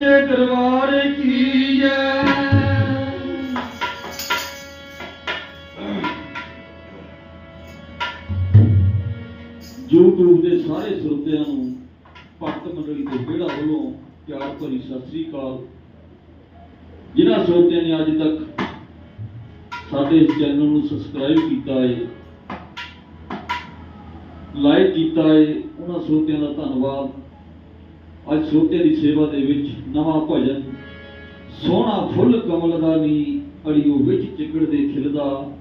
ਦਰਬਾਰ ਕੀ ਜੈ? YouTube ਦੇ ਸਾਰੇ ਸਰੋਤਿਆਂ ਨੂੰ ਭਗਤ ਮੰਡਲੀ ਦੇ ਵਿਹੜਾ ਵੱਲੋਂ ਪਿਆਰ ਭਰੀ ਸਤਿ ਸ੍ਰੀ ਅਕਾਲ। ਜਿਨ੍ਹਾਂ ਸਰੋਤਿਆਂ ਨੇ ਅੱਜ ਤੱਕ ਸਾਡੇ ਇਸ ਚੈਨਲ ਨੂੰ ਸਬਸਕ੍ਰਾਈਬ ਕੀਤਾ ਹੈ ਲਾਈਕ ਕੀਤਾ ਹੈ ਉਹਨਾਂ ਸਰੋਤਿਆਂ ਦਾ ਧੰਨਵਾਦ। ਅੱਜ ਸੋਤੇ ਦੀ ਸੇਵਾ ਦੇ ਵਿੱਚ ਨਵਾਂ ਭਜਨ, ਸੋਹਣਾ ਫੁੱਲ ਕਮਲ ਦਾ ਨੀ ਅੜੀਓ ਵਿੱਚ ਚਿਕੜ ਦੇ ਖਿਲਦਾ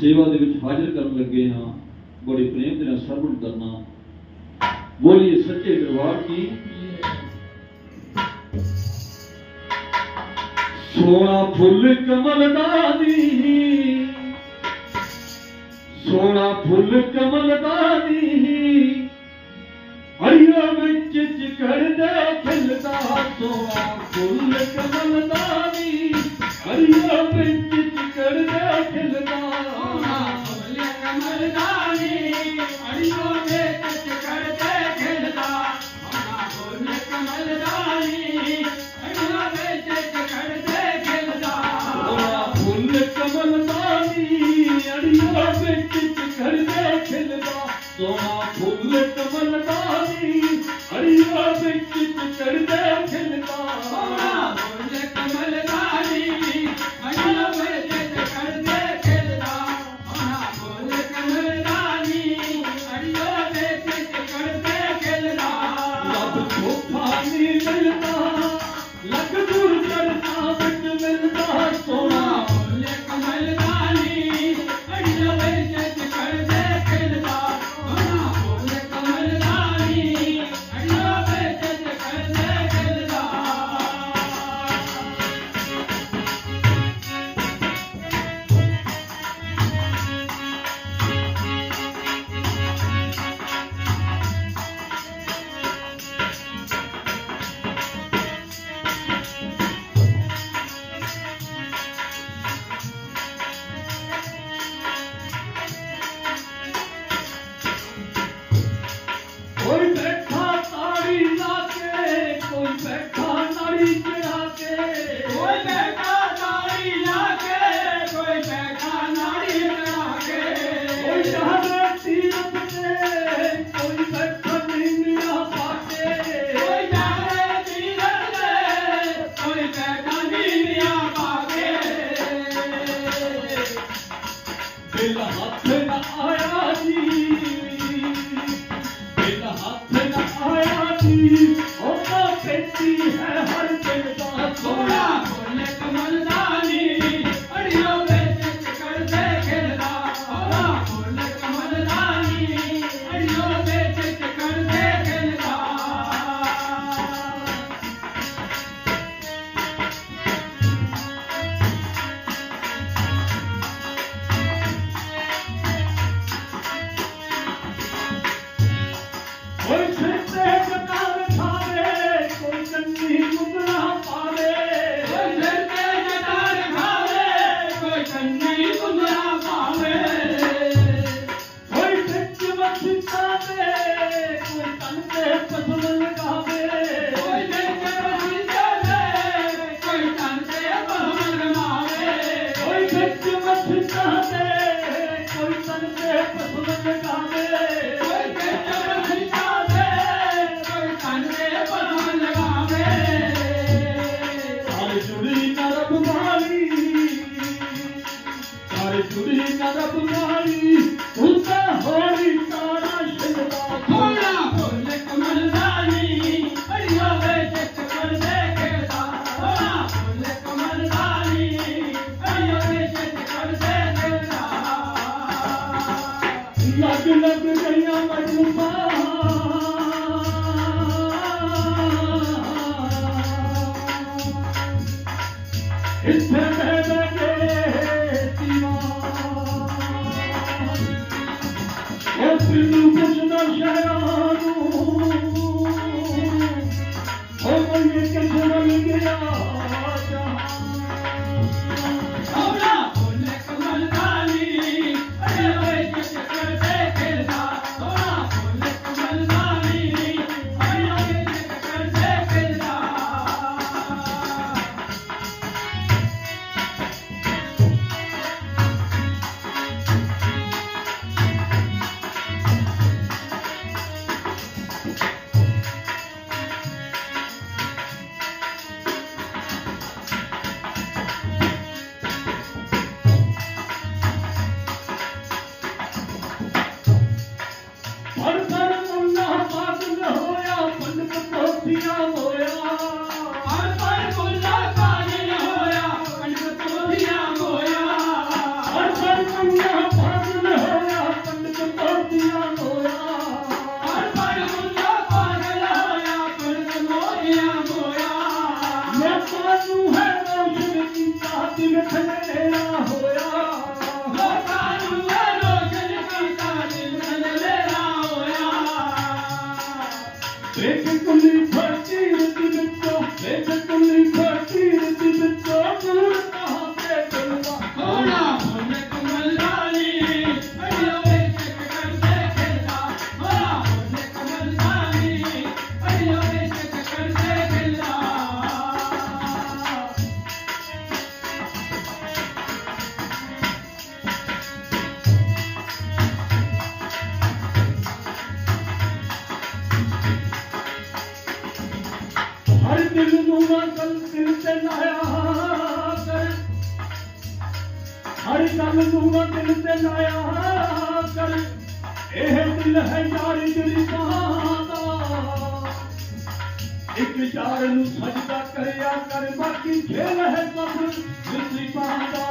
ਸੇਵਾ ਦੇ ਵਿੱਚ ਹਾਜ਼ਰ ਕਰਨ ਲੱਗੇ ਹਾਂ। ਬੜੇ ਪ੍ਰੇਮ ਦੇ ਨਾਲ ਸਰਵਣ ਕਰਨਾ। ਬੋਲੀਏ ਸੱਚੇ ਦਰਬਾਰ ਕੀ? ਸੋਹਣਾ ਫੁੱਲ ਕਮਲ ਦਾ ਨੀ ਸੋਹਣਾ ਫੁੱਲ ਕਮਲ ਦਾ ਨੀ हरियो विच चिकड़दा खिलदा सोआ फुल कमलदानी हरियो विच चिकड़दा खिलदा फुल कमलदानी हरियो विच चिकड़दा खिलदा फुल कमलदानी हरियो विच चिकड़दा खिलदा फुल कमलदानी हरियो विच चिकड़दा खिलदा I think it's a You. Oh, शयूं कृष्ण मिल ਗੱਲ ਨੂੰ ਨਾ ਤੇ ਲਾਇਆ ਕਰ। ਇਹ ਦਿਲ ਹੈ ਯਾਰ ਜਰੀਕਾਂ ਦਾ ਇੱਕ ਯਾਰ ਨੂੰ ਸਜਦਾ ਕਰਿਆ ਕਰ, ਬਾਕੀ ਖੇਲ ਹੈ ਸਭ ਮਿੱਟੀ ਪਾਉਂਦਾ।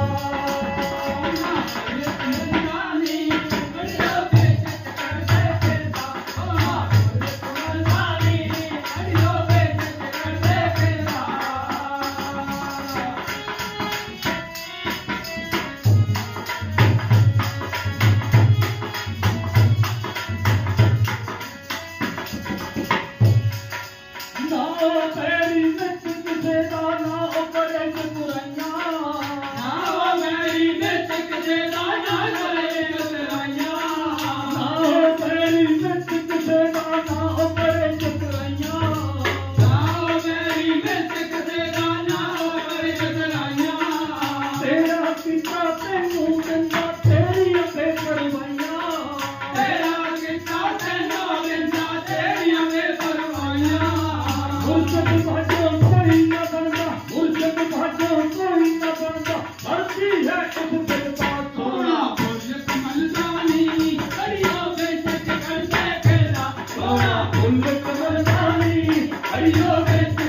உங்களுக்கு ஒரு நாளை அடியோ வைத்து